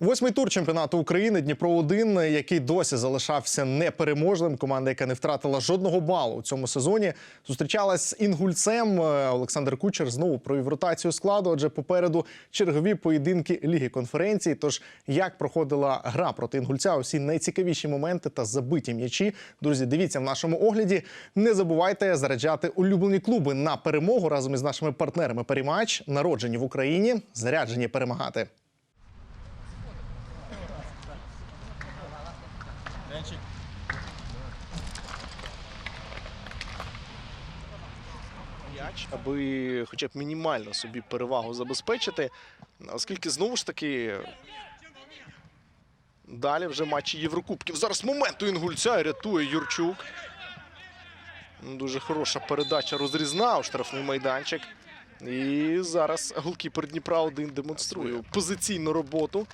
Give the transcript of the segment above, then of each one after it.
Восьмий тур чемпіонату України Дніпро 1 який досі залишався непереможним. Команда, яка не втратила жодного балу у цьому сезоні, зустрічалась з інгульцем. Е, Олександр Кучер знову провів ротацію складу. Адже попереду чергові поєдинки Ліги конференції. Тож як проходила гра проти інгульця, усі найцікавіші моменти та забиті м'ячі. Друзі, дивіться в нашому огляді. Не забувайте заряджати улюблені клуби на перемогу разом із нашими партнерами. Перемач народжені в Україні, заряджені перемагати. М'яч, аби хоча б мінімально собі перевагу забезпечити, оскільки знову ж таки. Далі вже матчі Єврокубків. Зараз момент у Інгульця рятує Юрчук. Дуже хороша передача розрізна у штрафний майданчик. І зараз голкіпер Дніпра 1 демонструє позиційну роботу.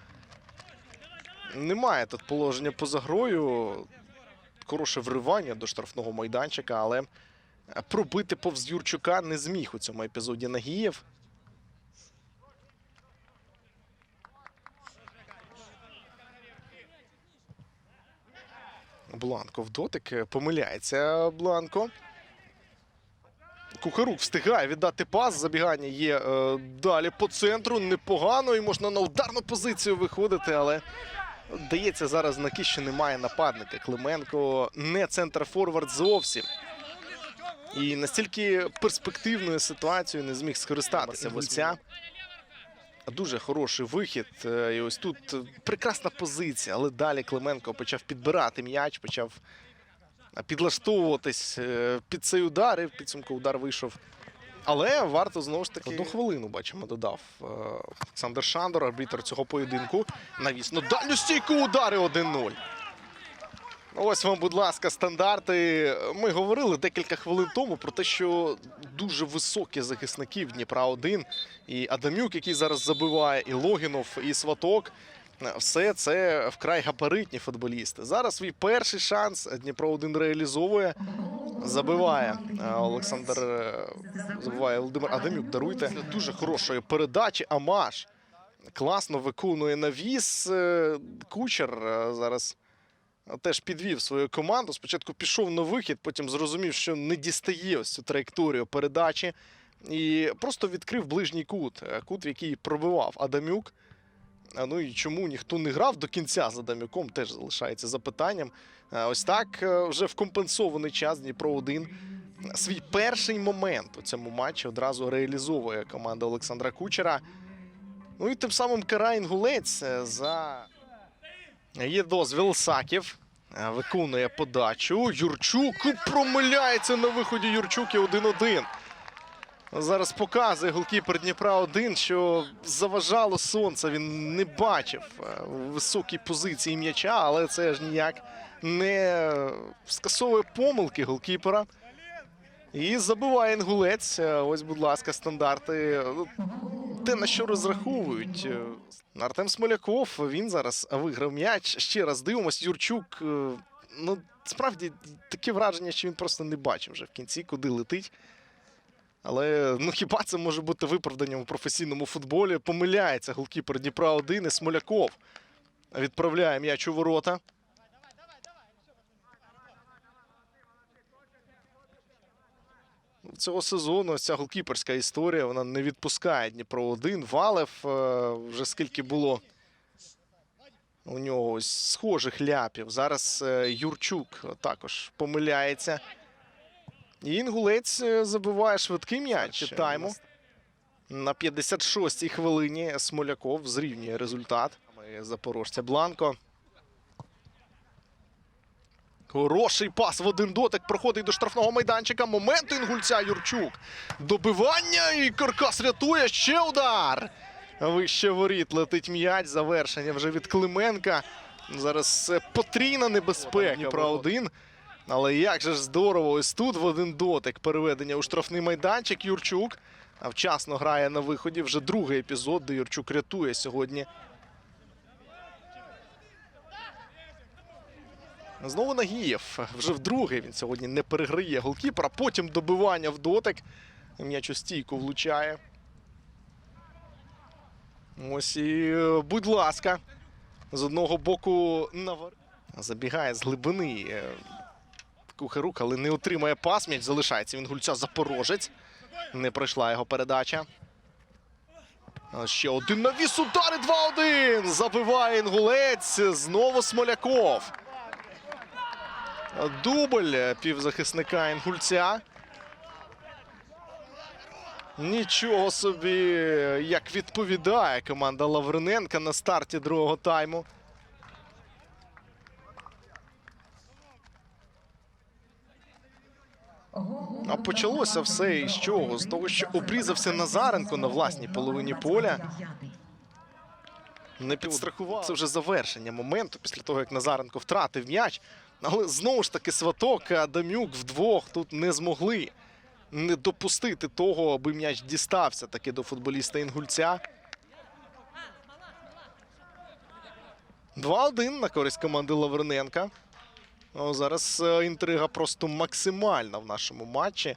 Немає тут положення поза грою. Хороше вривання до штрафного майданчика, але пробити повз Юрчука не зміг у цьому епізоді Нагієв. Бланко в дотик. Помиляється Бланко. Кухарук встигає віддати пас. Забігання є е, далі по центру. Непогано і можна на ударну позицію виходити, але дається зараз знаки, що немає нападника. Клименко не центр форвард зовсім. І настільки перспективною ситуацією не зміг скористатися Вольця. Дуже хороший вихід. Е, І ось тут е, прекрасна позиція, але далі Клименко почав підбирати м'яч, почав е, підлаштовуватись під цей удар. І в підсумку удар вийшов. Але варто знову ж таки одну хвилину бачимо, додав е, Олександр Шандор, арбітр цього поєдинку. Навісно, дальню стійку удари 1-0. Ось вам, будь ласка, стандарти. Ми говорили декілька хвилин тому про те, що дуже високі захисники в Дніпра 1 і Адамюк, який зараз забиває, і Логінов, і Сваток. Все це вкрай габаритні футболісти. Зараз свій перший шанс Дніпро 1 реалізовує. Забиває е, Олександр. е, Забиває Володимир Адамюк. Даруйте дуже хорошої передачі. Амаш класно виконує навіс. Е, Кучер зараз теж підвів свою команду. Спочатку пішов на вихід, потім зрозумів, що не дістає ось цю траєкторію передачі. І просто відкрив ближній кут, кут, в який пробивав Адамюк. Ну і чому ніхто не грав до кінця з Адамюком, теж залишається запитанням. Ось так е, вже в компенсований час Дніпро 1 свій перший момент у цьому матчі одразу реалізовує команда Олександра Кучера. Ну і тим самим карає Інгулець е, за Є дозвіл Саків. Е, Виконує подачу. Юрчук промиляється на виході Юрчук і 1-1. Зараз показує голкіпер Дніпра 1, що заважало сонце. Він не бачив е, високій позиції м'яча, але це ж ніяк не скасовує помилки голкіпера. І забиває інгулець. Е, Ось, будь ласка, стандарти. Ну, те, на що розраховують. Е, Артем Смоляков він зараз виграв м'яч. Ще раз дивимось. Юрчук. Ну, справді таке враження, що він просто не бачив вже в кінці, куди летить. Але ну хіба це може бути виправданням у професійному футболі? Помиляється голкіпер Дніпра 1 і Смоляков відправляє м'яч у ворота. Цього сезону ця голкіперська історія вона не відпускає Дніпро 1. Валев е, вже скільки було у нього схожих ляпів. Зараз е, Юрчук також помиляється. І Інгулець е, забиває швидкий м'яч тайму. На 56-й хвилині Смоляков зрівнює результат. Запорожця Бланко. Хороший пас в один дотик проходить до штрафного майданчика. Момент інгульця Юрчук. Добивання і Каркас рятує. Ще удар. Вище воріт летить м'яч. Завершення вже від Клименка. Зараз потрійна небезпека. Дніпра 1. Але як же ж здорово, ось тут в один дотик переведення у штрафний майданчик. Юрчук а вчасно грає на виході. Вже другий епізод, де Юрчук рятує сьогодні. Знову Нагієв. Вже вдруге він сьогодні не переграє голкіпера. Потім добивання в дотик. М'яч у стійку влучає. Ось і, е, будь ласка. З одного боку навар... забігає з глибини. Кухарук, але не отримає пас. М'яч залишається. Він гульця Запорожець. Не пройшла його передача. Ще один навіс удари 2-1. Забиває інгулець. Знову Смоляков. Дубль півзахисника інгульця. Нічого собі, як відповідає команда Лавриненка на старті другого тайму. А почалося все із чого? З того, що обрізався Назаренко на власній половині поля. Не підстрахував. Це вже завершення моменту після того, як Назаренко втратив м'яч. Але знову ж таки Сваток, Адамюк вдвох тут не змогли не допустити того, аби м'яч дістався таки до футболіста Інгульця. 2-1 на користь команди Лавриненка. Ну, зараз е, інтрига просто максимальна в нашому матчі.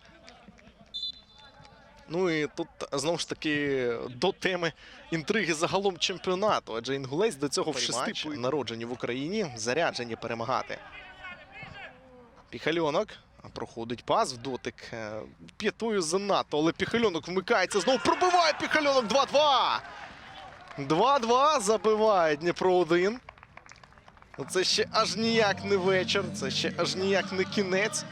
Ну і тут знову ж таки до теми інтриги загалом чемпіонату. Адже інгулець до цього в шести народжені в Україні, заряджені перемагати. Піхальонок. Проходить пас в дотик. е, П'ятою занадто, але Піхальонок вмикається. Знову пробиває Піхальонок 2-2. 2-2 забиває Дніпро 1. Ну, Це ще аж ніяк не вечір, це ще аж ніяк не кінець.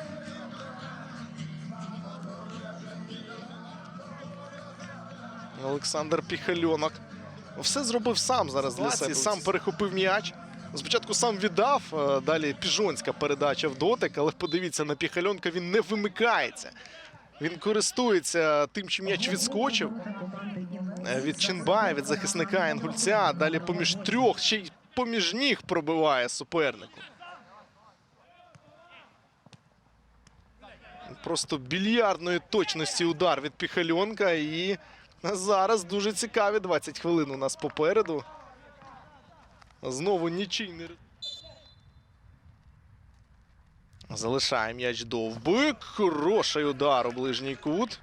Олександр Піхальонок. Все зробив сам зараз для себе. Сам перехопив м'яч. Спочатку сам віддав, е, далі піжонська передача в дотик, але подивіться на Піхальонка, він не вимикається. Він користується тим, що м'яч відскочив. Е, Від Чинбая, від захисника Інгульця. Далі поміж трьох, ще й поміж ніг пробиває супернику. Просто більярдної точності удар від Піхальонка. І зараз дуже цікаві 20 хвилин у нас попереду. Знову нічийний. Залишає м'яч довбик. Хороший удар у ближній кут.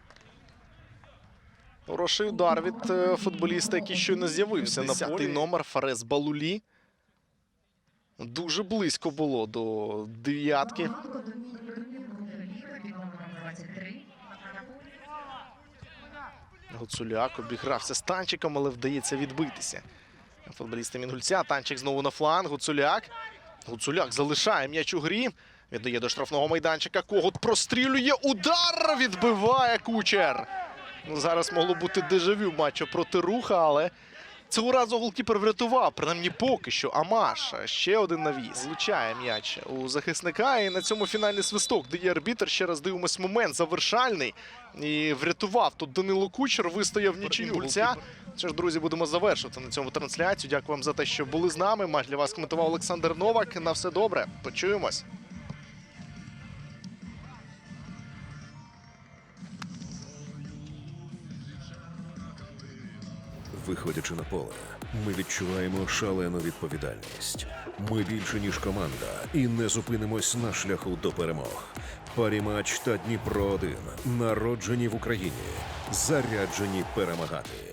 Хороший удар від е, футболіста, який щойно з'явився на полі. номер Фарес Балулі. Дуже близько було до дев'ятки. Гуцуляк обігрався з танчиком, але вдається відбитися. Футболісти Мінгульця. Танчик знову на фланг. Гуцуляк. Гуцуляк залишає м'яч у грі. Віддає до штрафного майданчика. Когут прострілює. Удар відбиває кучер. Ну, зараз могло бути дежавю матчу проти руха, але цього разу голкіпер врятував. Принаймні поки що. Амаш. Ще один навіс. Влучає м'яч у захисника. І на цьому фінальний свисток дає арбітр. Ще раз дивимось момент завершальний. І врятував тут Данило Кучер. Вистояв нічию гульця. Що ж, друзі, будемо завершувати на цьому трансляцію. Дякую вам за те, що були з нами. Матч для вас коментував Олександр Новак. На все добре. Почуємось. Виходячи на поле, ми відчуваємо шалену відповідальність. Ми більше ніж команда і не зупинимось на шляху до перемог. Парімач та Дніпро 1 народжені в Україні, заряджені перемагати.